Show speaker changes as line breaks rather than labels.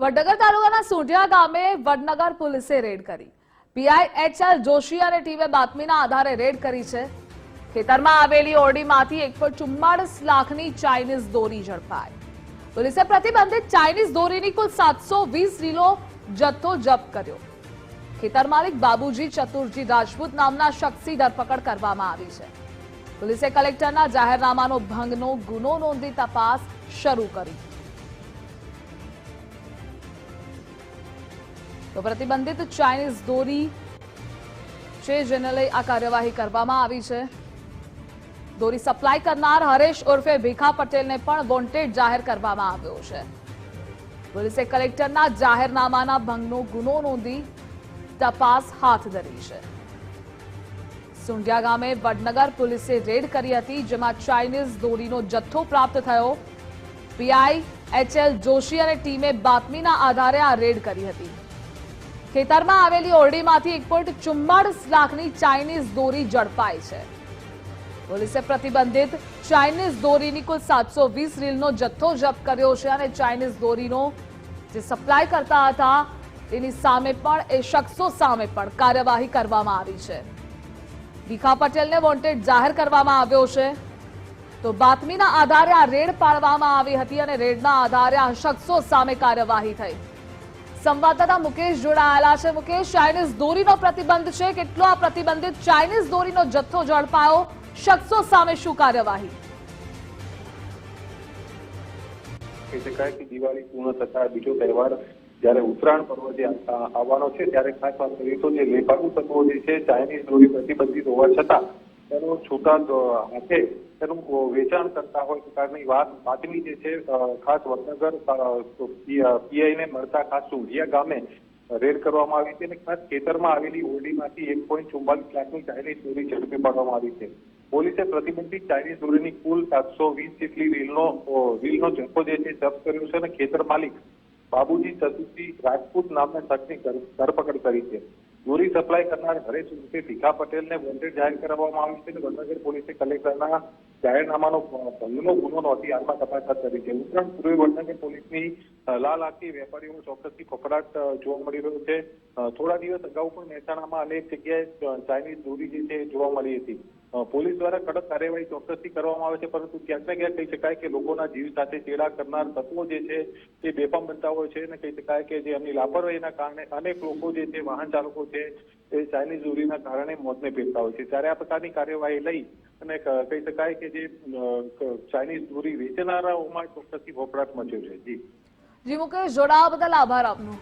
વડનગર તાલુકાના સુંઢિયા ગામે વડનગર પોલીસે રેડ કરી. પીઆઈ એચ એલ જોશી અને ટીમે બાતમીના આધારે રેડ કરી છે. ખેતરમાં આવેલી ઓરડીમાંથી એક લાખની ચાઇનીઝ દોરી ઝડપાઈ. પોલીસે પ્રતિબંધિત ચાઇનીઝ દોરીની કુલ સાતસો વીસ રીલો જથ્થો જપ્ત કર્યો. ખેતર માલિક બાબુજી ચતુરજી રાજપૂત નામના શખ્સની ધરપકડ કરવામાં આવી છે. પોલીસે કલેક્ટરના જાહેરનામાનો ભંગનો ગુનો નોંધી તપાસ શરૂ કરી. તો પ્રતિબંધિત ચાઇનીઝ દોરી છે, જેને લઈ આ કાર્યવાહી કરવામાં આવી છે. દોરી સપ્લાય કરનાર હરેશ ઉર્ફે ભીખા પટેલને પણ વોન્ટેડ જાહેર કરવામાં આવ્યો છે. પોલીસે કલેક્ટરના જાહેરનામાના ભંગનો ગુનો નોંધી તપાસ હાથ ધરી છે. સુંઢિયા ગામે વડનગર પોલીસે રેડ કરી હતી, જેમાં ચાઇનીઝ દોરીનો જથ્થો પ્રાપ્ત થયો. પીઆઈ એચએલ જોશી અને ટીમે બાતમીના આધારે આ રેડ કરી હતી. ખેતરમાં આવેલી ઓરડીમાંથી એક પોઈન્ટ ચુમ્માળીસ લાખની ચાઇનીઝ દોરી ઝડપાઈ છે. પોલીસે પ્રતિબંધિત ચાઇનીઝ દોરીની કુલ સાતસો વીસ રીલનો જથ્થો જપ્ત કર્યો છે અને ચાઇનીઝ દોરીનો જે સપ્લાય કરતા હતા, તેની સામે પણ, એ શખ્સો સામે પણ કાર્યવાહી કરવામાં આવી છે. ભીખા પટેલને વોન્ટેડ જાહેર કરવામાં આવ્યો છે. તો બાતમીના આધારે આ રેડ પાડવામાં આવી હતી અને રેડના આધારે આ શખ્સો સામે કાર્યવાહી થઈ. સંવાદદાતા મુકેશ જોડાયેલા છે. મુકેશ, ચાઇનીઝ દોરીનો પ્રતિબંધ છે. કેટલો આ પ્રતિબંધિત ચાઇનીઝ દોરીનો જથ્થો ઝડપાયો? શખ્સો સામે શું કાર્યવાહી?
કહી શકાય કે દિવાળી પૂર્ણ થતા બીજો તહેવાર જ્યારે ઉત્તરાયણ પર્વ જે આવવાનો છે, ત્યારે ખાસ વાત કરીએ તો જે લેપાકુ તત્વો જે છે, ચાઇનીઝ દોરી પ્રતિબંધિત હોવા છતાં તેનો છૂટા હાથે તેનું વેચાણ કરતા હોય પ્રકારની વાત બાતમી જે છે ખાસ વડનગર પીઆઈ ને મળતા ખાસ સુંઢિયા ગામે રેડ કરવામાં આવી છે અને ખાસ ખેતરમાં આવેલી ઓરડીમાંથી એક પોઈન્ટ ચુમ્માલીસ લાખની ચાઇનીઝ દોરી ઝડપી પાડવામાં આવી છે. પોલીસે પ્રતિબંધિત ચાઇનીઝ દોરીની કુલ સાતસો વીસ જેટલી રીલનો રીલનો જથ્થો જે છે, જપ્ત કર્યો છે અને ખેતર માલિક બાબુજી ચતુર્થી રાજપૂત નામના શખ્સની ધર- ધરપકડ કરી છે. દોરી સપ્લાય કરનાર હરેશ ઉર્ફે ભીખા પટેલને વોન્ટેડ જાહેર કરવામાં આવ્યું છે અને વડનગર પોલીસે કલેક્ટરના જાહેરનામાનો ભંગનો ગુનો નોંધી હાલમાં તપાસ હાથ ધરી છે. ઉપરાંત પૂર્વે વડનગર પોલીસની લાલ આખી વેપારીઓનો ચોક્કસથી ફફડાટ જોવા મળી રહ્યો છે. થોડા દિવસ અગાઉ પણ મહેસાણામાં અનેક જગ્યાએ ચાઇનીઝ દોરી જે છે જોવા મળી હતી. પોલીસ દ્વારા કડક કાર્યવાહી ચોક્કસથી કરવામાં આવે છે, પરંતુ ક્યાંક ને ક્યાંક કહી શકાય કે લોકોના જીવ સાથે ચેડા કરનાર તત્વો જે છે, તે બેફામ બનતા હોય છે અને કહી શકાય કે જે એમની લાપરવાહીના કારણે અનેક લોકો જે છે, વાહન ચાલકો છે, એ ચાઇનીઝ દોરીના કારણે મોતને ભેટતા હોય છે. ત્યારે આ પ્રકારની કાર્યવાહી લઈ અને કહી શકાય કે જે ચાઇનીઝ દોરી વેચનારાઓમાં ચોક્કસથી ફફડાટ મચ્યો છે. જી.
જી મુકેશ, જોડાવા બદલ આભાર આપનો.